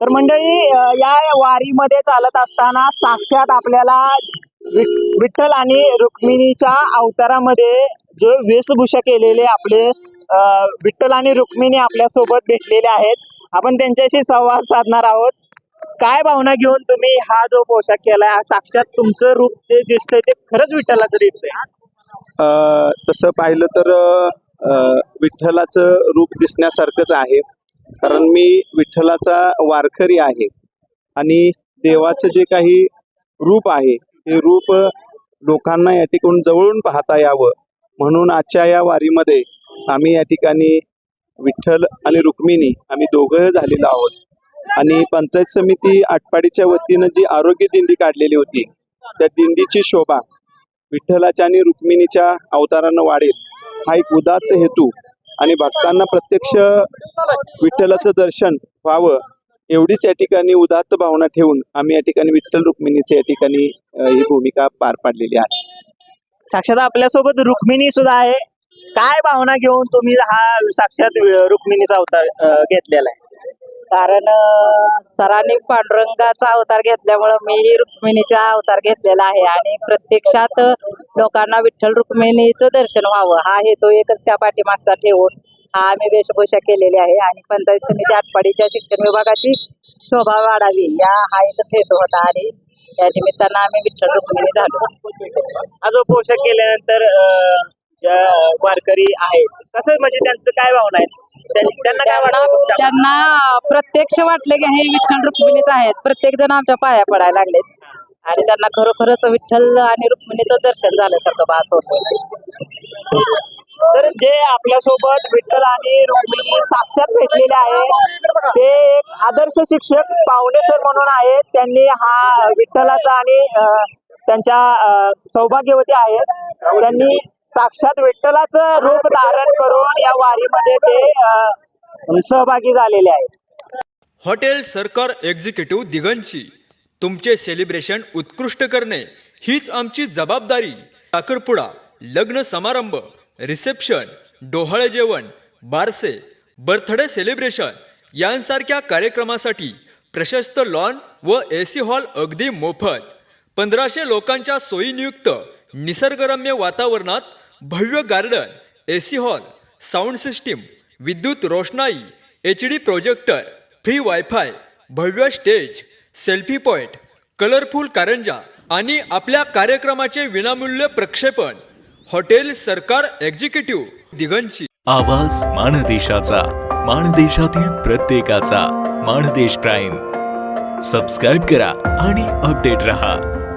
तर मंडळी या वारीमध्ये चालत असताना साक्षात आपल्याला विठ्ठल आणि रुक्मिणीच्या अवतारामध्ये जो वेशभूषा केलेले आपले विठ्ठल आणि रुक्मिणी आपल्यासोबत भेटलेले आहेत. आपण त्यांच्याशी संवाद साधणार आहोत. काय भावना घेऊन तुम्ही हा जो पोशाख केलाय साक्षात तुमचं रूप जे दिसतंय ते खरंच विठ्ठलाचं दिसतंय अ, तसं पाहिलं तर विठ्ठलाचं रूप दिसण्यासारखंच आहे. कारण मी विठ्ठलाचा वारकरी आहे आणि देवाचं जे काही रूप आहे ते रूप लोकांना या ठिकाणी जवळून पाहता यावं. म्हणून आजच्या या वारीमध्ये आम्ही या ठिकाणी विठ्ठल आणि रुक्मिणी आम्ही दोघं झालेलो आहोत. आणि पंचायत समिती आटपाडीच्या वतीनं जी आरोग्य दिंडी काढलेली होती त्या दिंडीची शोभा विठ्ठलाच्या आणि रुक्मिणीच्या अवतारानं वाढेल हा एक उदात्त हेतू आणि भक्तांना प्रत्यक्ष विठ्ठलाचं दर्शन व्हावं एवढीच या ठिकाणी उदात्त भावना ठेवून आम्ही या ठिकाणी विठ्ठल रुक्मिणीचे या ठिकाणी ही भूमिका पार पाडलेली आहे. साक्षात आपल्यासोबत रुक्मिणी सुद्धा आहे. काय भावना घेऊन तुम्ही हा साक्षात रुक्मिणीचा अवतार घेतलेला आहे? कारण सरांनी पांडुरंगाचा अवतार घेतल्यामुळं मीही रुक्मिणीचा अवतार घेतलेला आहे. आणि प्रत्यक्षात लोकांना विठ्ठल रुक्मिणीचं दर्शन व्हावं. हा हेतू एकच त्या पाठीमागचा ठेवून हा आम्ही वेशभूषा केलेली आहे. आणि पंचायत समिती आटपाडीच्या शिक्षण विभागाची शोभा वाढावी. या हा एकच हेतू होता. आणि या निमित्तानं आम्ही विठ्ठल रुक्मिणी झालो. हा पोषक केल्यानंतर ज्या वारकरी आहेत कसं म्हणजे त्यांचं काय भावना आहे? त्यां- त्यांना काय त्यांना वाटतं तुमच्या- त्यांना प्रत्यक्ष वाटले की हे विठ्ठल रुक्मिणीच आहेत. प्रत्येक जण आमच्या पाया पडायला लागलेत. आणि त्यांना खरोखरच विठ्ठल आणि रुक्मिणीचं दर्शन झाल्यासारखं भास होतं तर जे आपल्यासोबत विठ्ठल आणि रुक्मिणी साक्षात भेटलेले आहे ते एक आदर्श शिक्षक पावणे सर म्हणून आहेत. त्यांनी हा विठ्ठलाचा आणि अ, त्यांच्या अ, सौभाग्यवती आहेत. त्यांनी साक्षात विठ्ठलाच रूप धारण करून या वारीमध्ये ते सहभागी झालेले आहेत. हॉटेल सरकार एक्झिक्युटिव्ह दिगंची तुमचे सेलिब्रेशन उत्कृष्ट करणे हीच आमची जबाबदारी. साखरपुडा लग्न समारंभ रिसेप्शन डोहाळे जेवण बारसे बर्थडे सेलिब्रेशन यांसारख्या कार्यक्रमासाठी प्रशस्त लॉन व ए सी हॉल अगदी मोफत. पंधराशे लोकांच्या सोयीनियुक्त निसर्गरम्य वातावरणात भव्य garden A C hall sound system विद्युत रोषणाई H D projector free WiFi भव्य स्टेज सेल्फी पॉईंट कलरफुल कारंजा आणि आपल्या कार्यक्रमाचे विनामूल्य प्रक्षेपण. हॉटेल सरकार एक्झिक्युटिव्ह दिगंची आवाज माणदेशाचा माणदेशातील प्रत्येकाचा माणदेश प्राईम. सबस्क्राईब करा आणि अपडेट रहा.